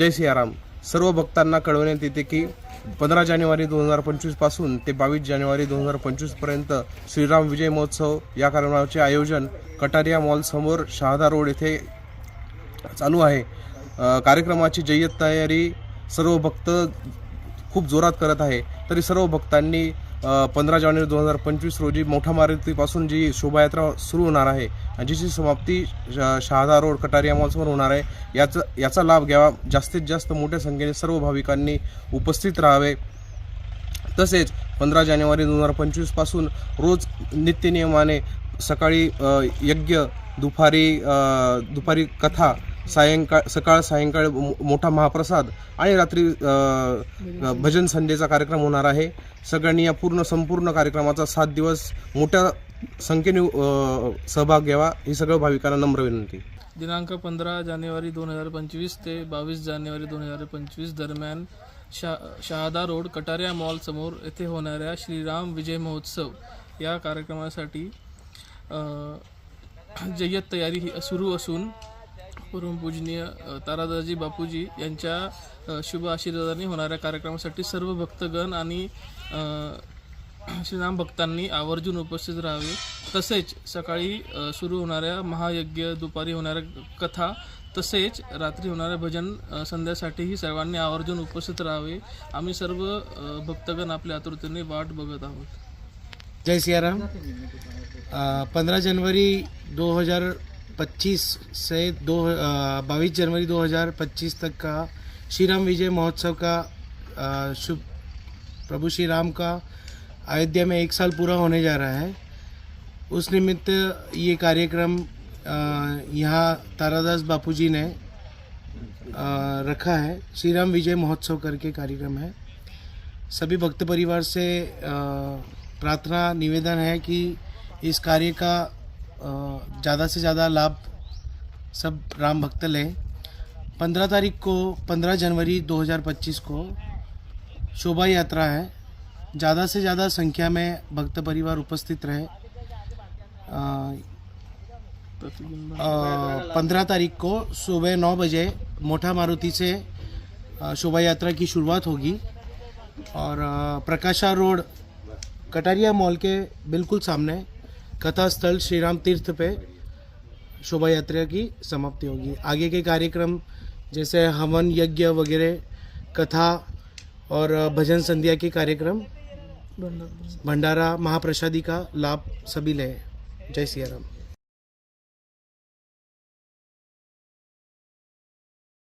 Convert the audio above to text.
जय सियाराम. सर्व भक्तांना कळवण्यात येते की पंधरा जानेवारी दोन हजार पंचवीसपासून ते बावीस जानेवारी दोन हजार पंचवीसपर्यंत श्रीराम विजय महोत्सव या कार्यक्रमाचे आयोजन कटारिया मॉल समोर शहादा रोड येथे चालू आहे. कार्यक्रमाची जय्यत तयारी सर्व भक्त खूप जोरात करत आहे. तरी सर्व भक्तांनी पंधरा जानेवारी दोन हजार पंचवीस रोजी मोठा मारुतीपासून जी शोभायात्रा सुरू होणार आहे जिची समाप्ती श- शहादा रोड कटारिया मॉल्सवर होणार आहे याचा याचा लाभ घ्यावा. जास्तीत जास्त मोठ्या संख्येने सर्व भाविकांनी उपस्थित राहावे. तसेच पंधरा जानेवारी दोन हजार पंचवीसपासून रोज नित्यनियमाने सकाळी यज्ञ दुपारी दुपारी कथा सायंकाळ सकाळ सायंकाळ मो- मोठा महाप्रसाद आणि रात्री भजन संध्येचा कार्यक्रम होणार आहे. सगळ्यांनी या पूर्ण संपूर्ण कार्यक्रमाचा सात दिवस मोठ्या संख्येने सहभाग घ्यावा ही सगळं भाविकांना नम्र विनंती. दिनांक पंधरा जानेवारी दोन हजार पंचवीस ते बावीस जानेवारी दोन हजार पंचवीस दरम्यान शा शहादा रोड कटारिया मॉल समोर येथे होणाऱ्या श्रीराम विजय महोत्सव या कार्यक्रमासाठी जय्यत तयारी ही सुरू असून परमपूजनीय अ, तारादाजी बापूजी यांच्या शुभ आशीर्वादाने होणाऱ्या कार्यक्रमासाठी सर्व भक्तगण आणि श्रीराम भक्तांनी आवर्जून उपस्थित राहावे. तसेच सकाळी सुरू होणाऱ्या महायज्ञ दुपारी होणाऱ्या कथा तसेच रात्री होणाऱ्या भजन संध्यासाठीही सर्वांनी आवर्जून उपस्थित राहावे. आम्ही सर्व भक्तगण आपल्या आतुरतेने वाट बघत आहोत. जय सियाराम. पंधरा जनवरी 2025 से दो बाईस जनवरी 2025 तक का श्री राम विजय महोत्सव का शुभ, प्रभु श्री राम का अयोध्या में एक साल पूरा होने जा रहा है। उस निमित्त ये कार्यक्रम यहाँ तारादास बापूजी ने रखा है। श्री राम विजय महोत्सव करके कार्यक्रम है। सभी भक्त परिवार से प्रार्थना, निवेदन है कि इस कार्य का ज़्यादा से ज़्यादा लाभ सब राम भक्त लें। पंद्रह तारीख को, पंद्रह जनवरी 2025 को शोभा यात्रा है। ज़्यादा से ज़्यादा संख्या में भक्त परिवार उपस्थित रहे। पंद्रह तारीख को सुबह नौ बजे मोठा मारुति से शोभा यात्रा की शुरुआत होगी। और प्रकाशा रोड, कटारिया मॉल के बिल्कुल सामने कथा स्थल श्री राम तीर्थ पे शोभा यात्रा की समाप्ति होगी। आगे के कार्यक्रम जैसे हवन यज्ञ वगैरह कथा और भजन संध्या के कार्यक्रम भंडारा। महाप्रसादी का लाभ सभी लें। जय सिया राम